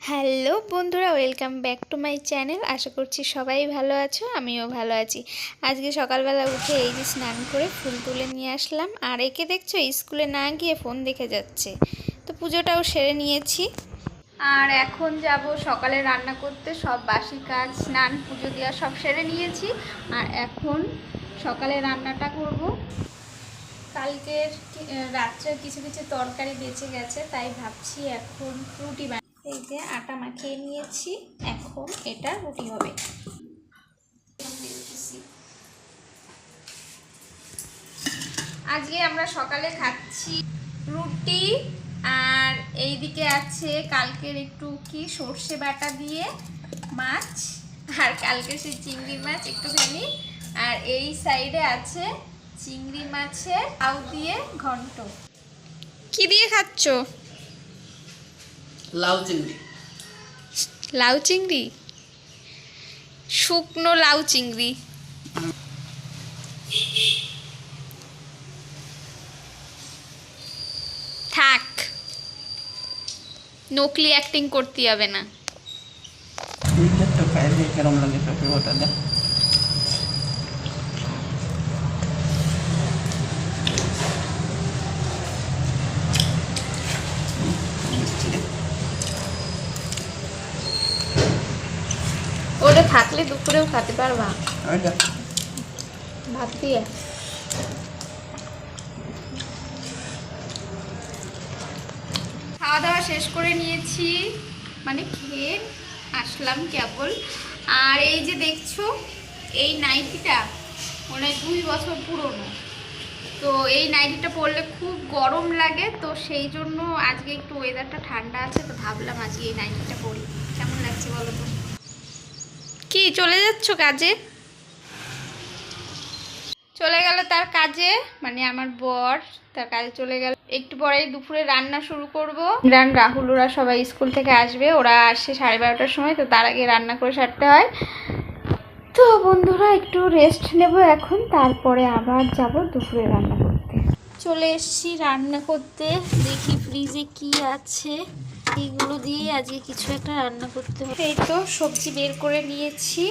Hello বন্ধুরা welcome back to my channel. আশা করছি সবাই ভালো আছো আমিও ভালো আছি। আজকে সকালবেলা উঠে এই যে স্নান করে ফুল তুলে নিয়ে আসলাম। আর একে দেখছ স্কুলে না গিয়ে ফোন দেখে যাচ্ছে। তো পুজোটাও সেরে নিয়েছি। আর এখন যাব সকালে রান্না করতে সব বাসি কাজ স্নান পুজো দেওয়া সব সেরে নিয়েছি। আর এখন সকালে রান্নাটা করব। কালকের আহ, কিছু কিছু তরকারি বেঁচে গেছে তাই ভাবছি এখন রুটি বানাই এই যে আটা মাখিয়ে নিয়েছি, এখন এটা রুটি হবে। আজকে আমরা সকালে খাচ্ছি রুটি, আর এইদিকে আছে কালকের একটু কি সর্ষে বাটা দিয়ে মাছ, আর কালকে সেই চিংড়ি মাছ একটুখানি। আর এই সাইডে আছে চিংড়ি মাছের আউ দিয়ে ঘন্ট। কি দিয়ে খাচ্ছ? লাউ চিংড়ি। লাউ চিংড়ি? শুকনো লাউ চিংড়ি। থাক নকলি অ্যাক্টিং করতে হবে না। কেরম লাগে পেঁপে ওটা দেখ ওটা থাকলে দুপুরেও খেতে পারবা। ওইটা ভাত দিয়ে। খাওয়া দাওয়া শেষ করে নিয়েছি। মানে খেয়ে আসলাম কেবল। আর এই যে দেখছ এই নাইটিটা মানে দুই বছর পুরনো। তো এই নাইটিটা পরলে খুব গরম লাগে তো সেই জন্য আজকে একটু ওয়েদারটা ঠান্ডা আছে তো ভাবলাম আজকে এই নাইটিটা পরি। কেমন লাগছে বলো তো? কি চলে যাচ্ছ কাজে? চলে গেল তার কাজে মানে আমার বর তার কাজে চলে গেল। একটু পরেই দুপুরে রান্না শুরু করব। রান রাহুল ওরা সবাই স্কুল থেকে আসবে ওরা আসে সাড়ে বারোটার সময় তো তার আগে রান্না করে সারতে হয়। তো বন্ধুরা একটু রেস্ট নেব এখন তারপরে আবার যাব দুপুরে রান্না করতে। চলে এসেছি রান্না করতে দেখি ফ্রিজে কি আছে। এইগুলো দিয়ে আজকে কিছু একটা রান্না করতে হবে। এই তো সবজি বের করে নিয়েছি।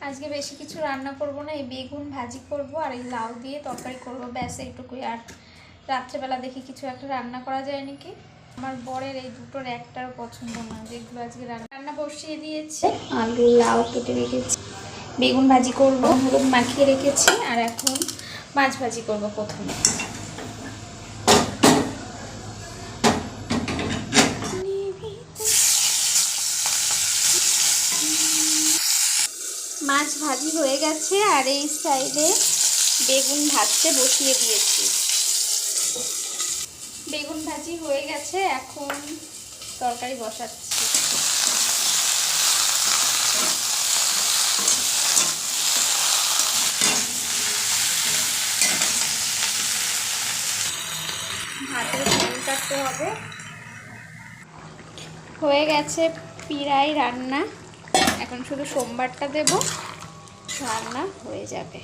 আজকে বেশি কিছু রান্না করব না এই বেগুন ভাজি করব আর এই লাউ দিয়ে তরকারি করব। ব্যাস এইটুকুই। আর রাত্রেবেলা দেখি কিছু একটা রান্না করা যায় নাকি? আমার বরের এই দুটোর একটারও পছন্দ না যেগুলো আজকে রান্না রান্না বসিয়ে দিয়েছি। আলু লাউ কেটে রেখেছি। বেগুন ভাজি করব হলুদ মাখিয়ে রেখেছি। আর এখন মাছ ভাজি করব প্রথমে। মাছ ভাজি হয়ে গেছে আর এই সাইডে বেগুন ভাজতে বসিয়ে দিয়েছি। বেগুন ভাজি হয়ে গেছে, এখন তরকারি বসাচ্ছি। ভাতের ফুল কাটতে হবে। হয়ে গেছে পিড়াই রান্না। এখন শুধু সোমবারটা দেব, রান্না হয়ে যাবে।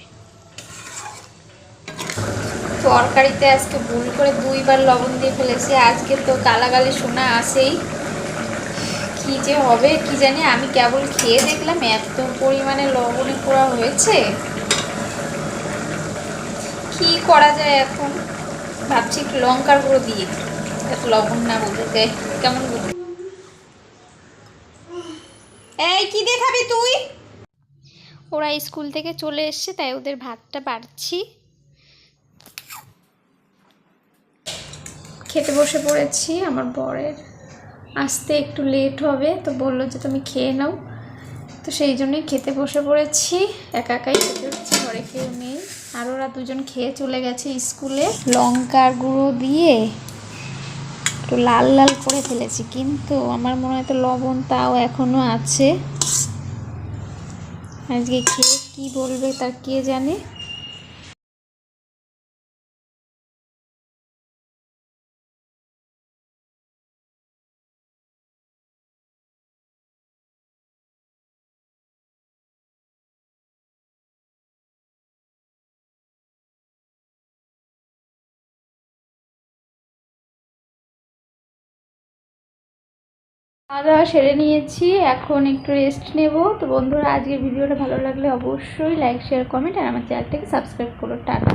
তরকারিতে আজকে ভুল করে দুইবার লবণ দিয়ে ফেলেছি, আজকে তো গালাগালি শোনা আসেই। কি যে হবে, কি জানি, আমি কেবল খেয়ে দেখলাম এত পরিমাণে লবণে পোড়া হয়েছে। কি করা যায় এখন? ভাবছি লঙ্কার গুঁড়ো দিয়ে এত লবণ না বুঝতে কেমন বুঝতে এই কি দিয়ে খাবি তুই? ওরা স্কুল থেকে চলে এসছে তাই ওদের ভাতটা বাড়ছি। খেতে বসে পড়েছি আমার বরের। আসতে একটু লেট হবে তো বলল যে তুমি খেয়ে নাও। তো সেই জন্যই খেতে বসে পড়েছি একা একাই খেতে হচ্ছে ঘরে কেউ নেই। আর ওরা দুজন খেয়ে চলে গেছে স্কুলে। লঙ্কার গুঁড়ো দিয়ে একটু লাল লাল করে ফেলেছি, কিন্তু আমার মনে হয় তো লবণ তাও এখনও আছে। আজকে খেয়ে কী বলবে তার কে জানে? খাওয়া দাওয়া সেরে নিয়েছি, এখন একটু রেস্ট নেব। তো বন্ধুরা, আজকের ভিডিওটা ভালো লাগলে অবশ্যই লাইক শেয়ার কমেন্ট আর আমার চ্যানেলটাকে সাবস্ক্রাইব করো। টাটা।